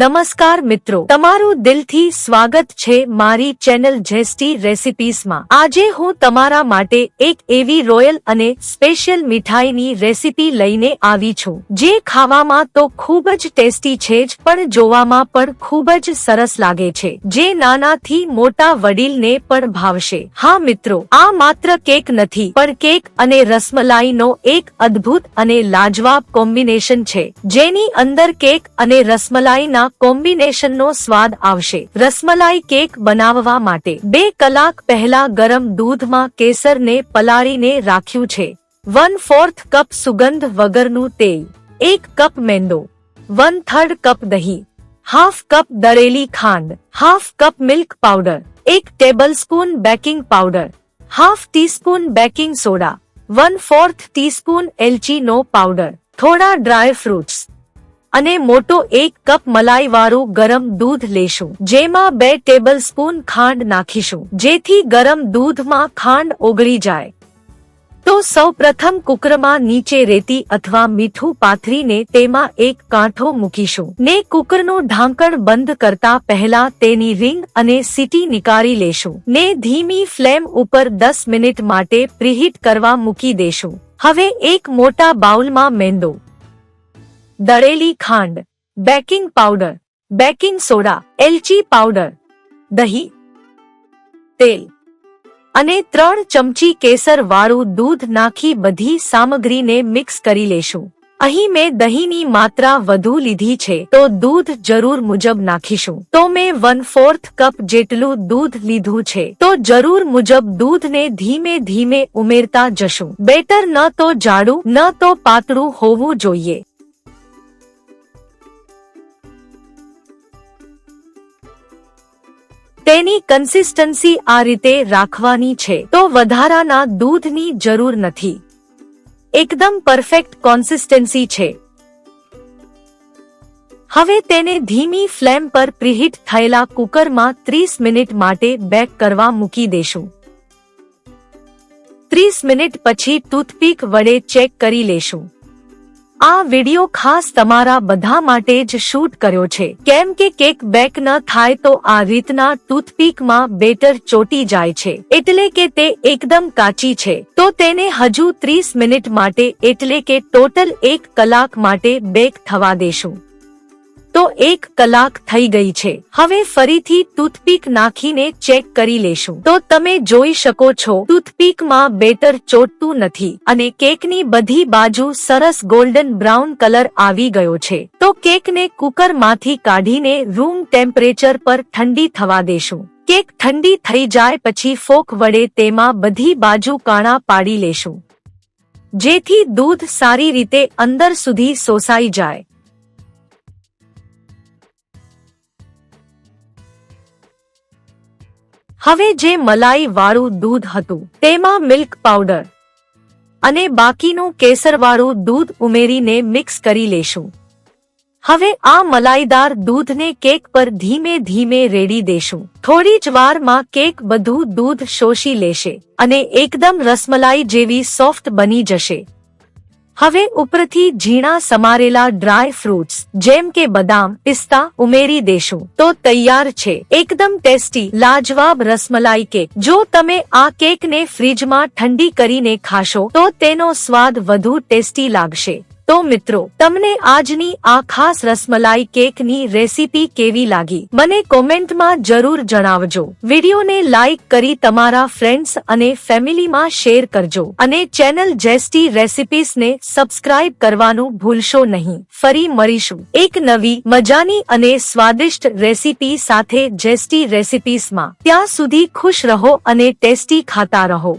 નમસ્કાર મિત્રો. તમારું દિલથી સ્વાગત છે મારી ચેનલ જેસ્ટી રેસિપીસમાં આજે હું તમારા માટે એક એવી રોયલ અને સ્પેશિયલ મીઠાઈની રેસિપી લઈને આવી છું. જે ખાવામાં તો ખૂબ જ ટેસ્ટી છે જ, પણ જોવામાં પણ ખૂબ જ સરસ લાગે છે. જે નાનાથી મોટા વડીલને પણ ભાવશે. હા મિત્રો, આ માત્ર કેક નથી, પણ કેક અને રસમલાઈનો એક અદ્ભુત અને લાજવાબ કોમ્બિનેશન છે. જેની અંદર કેક અને રસમલાઈના કોમ્બિનેશનનો સ્વાદ આવશે. રસમલાઈ કેક બનાવવા માટે બે કલાક પહેલા ગરમ દૂધમાં કેસરને પલાળીને રાખ્યું છે. વન ફોર્થ કપ સુગંધ વગરનું તેલ, એક કપ મેંદો વન થર્ડ કપ દહીં, હાફ કપ દળેલી ખાંડ, હાફ કપ મિલ્ક પાવડર, એક tablespoon baking powder, half teaspoon baking soda one fourth teaspoon એલચીનો powder, થોડા ડ્રાય ફ્રૂટ્સ અને મોટો એક કપ મલાઈ વાળું ગરમ દૂધ લેશું. જેમાં બે ટેબલ સ્પૂન ખાંડ નાખીશું. જેથી ગરમ દૂધમાં ખાંડ ઓગળી જાય. તો સૌ પ્રથમ કુકરમાં નીચે રેતી અથવા મીઠું પાથરીને તેમાં એક કાંઠો મૂકીશું. ને કુકરનું ઢાંકણ બંધ કરતા પહેલા તેની રિંગ અને સીટી નીકાળી લેશું. ને ધીમી ફ્લેમ ઉપર દસ મિનિટ માટે પ્રિહિટ કરવા મૂકી દેશું. હવે એક મોટા બાઉલમાં મેંદો દળેલી ખાંડ, બેકિંગ પાવડર, બેકિંગ સોડા, એલચી પાવડર, દહીં, તેલ અને ત્રણ ચમચી કેસર વાળું દૂધ નાખી બધી સામગ્રીને મિક્સ કરી લેશું. અહીં મેં દહીંની માત્રા વધુ લીધી છે, તો દૂધ જરૂર મુજબ નાખીશું. તો મેં વન ફોર્થ કપ જેટલું દૂધ લીધું છે, તો જરૂર મુજબ દૂધને ધીમે ધીમે ઉમેરતા જશું. બેટર ન તો જાડું, ન તો પાતળું હોવું જોઈએ. તેની કન્સિસ્ટન્સી આ રીતે રાખવાની છે. તો વધારાના દૂધની જરૂર નથી. એકદમ પરફેક્ટ કોન્સિસ્ટન્સી છે. હવે તેને ધીમી ફ્લેમ પર પ્રિહિટ થયેલા કુકરમાં ત્રીસ મિનિટ માટે બેક કરવા મૂકી દેશું. ત્રીસ મિનિટ પછી ટૂથપીક વડે ચેક કરી લેશું. આ વિડિયો ખાસ તમારા બધા માટે જ શૂટ કર્યો છે. કેમ કે કેક બેક ન થાય તો આ રીતના ટૂથપીકમાં બેટર ચોટી જાય છે. એટલે કે તે એકદમ કાચી છે. તો તેને હજુ ત્રીસ મિનિટ માટે એટલે કે ટોટલ એક કલાક માટે બેક થવા દેશું. તો એક કલાક થઈ ગઈ છે. હવે ફરીથી ટૂથપીક નાખીને ચેક કરી લેશું. તો તમે જોઈ શકો છો, ટૂથપીકમાં બેટર ચોટતું નથી અને કેકની બધી બાજુ સરસ ગોલ્ડન બ્રાઉન કલર આવી ગયો છે. તો કેકને કુકરમાંથી કાઢીને રૂમ ટેમ્પરેચર પર ઠંડી થવા દેશું. કેક ઠંડી થઈ જાય પછી ફોક વડે તેમાં બધી બાજુ કાણા પાડી લેશું. જેથી દૂધ સારી રીતે અંદર સુધી સોસાઈ જાય. હવે જે મલાઈ વાળું દૂધ હતું, તેમાં મિલ્ક પાવડર અને બાકીનું કેસરવાળું દૂધ ઉમેરીને મિક્સ કરી લેશું. હવે આ મલાઈદાર દૂધને કેક પર ધીમે ધીમે રેડી દેશું. થોડી જ વારમાં કેક બધું દૂધ શોષી લેશે અને એકદમ રસમલાઈ જેવી સોફ્ટ બની જશે. હવે ઉપરથી ઝીણા સમારેલા ડ્રાય ફ્રૂટ્સ, જેમ કે બદામ, પિસ્તા ઉમેરી દેશું. તો તૈયાર છે. એકદમ ટેસ્ટી, લાજવાબ રસમલાઈ કેક. જો તમે આ કેકને ફ્રીજમાં ઠંડી કરીને ખાશો, તો તેનો સ્વાદ વધુ ટેસ્ટી લાગશે. તો મિત્રો, તમને આજની આ ખાસ રસમલાઈ કેકની રેસીપી કેવી લાગી? મને કોમેન્ટમાં જરૂર જણાવજો. વિડીયોને લાઇક કરી તમારા ફ્રેન્ડ્સ અને ફેમિલીમાં શેર કરજો અને ચેનલ જેસ્ટી રેસિપીસને સબસ્ક્રાઇબ કરવાનું ભૂલશો નહીં. ફરી મળીશું. એક નવી, મજાની અને સ્વાદિષ્ટ રેસીપી સાથે જેસ્ટી રેસિપીસમાં ત્યાં સુધી ખુશ રહો અને ટેસ્ટી ખાતા રહો.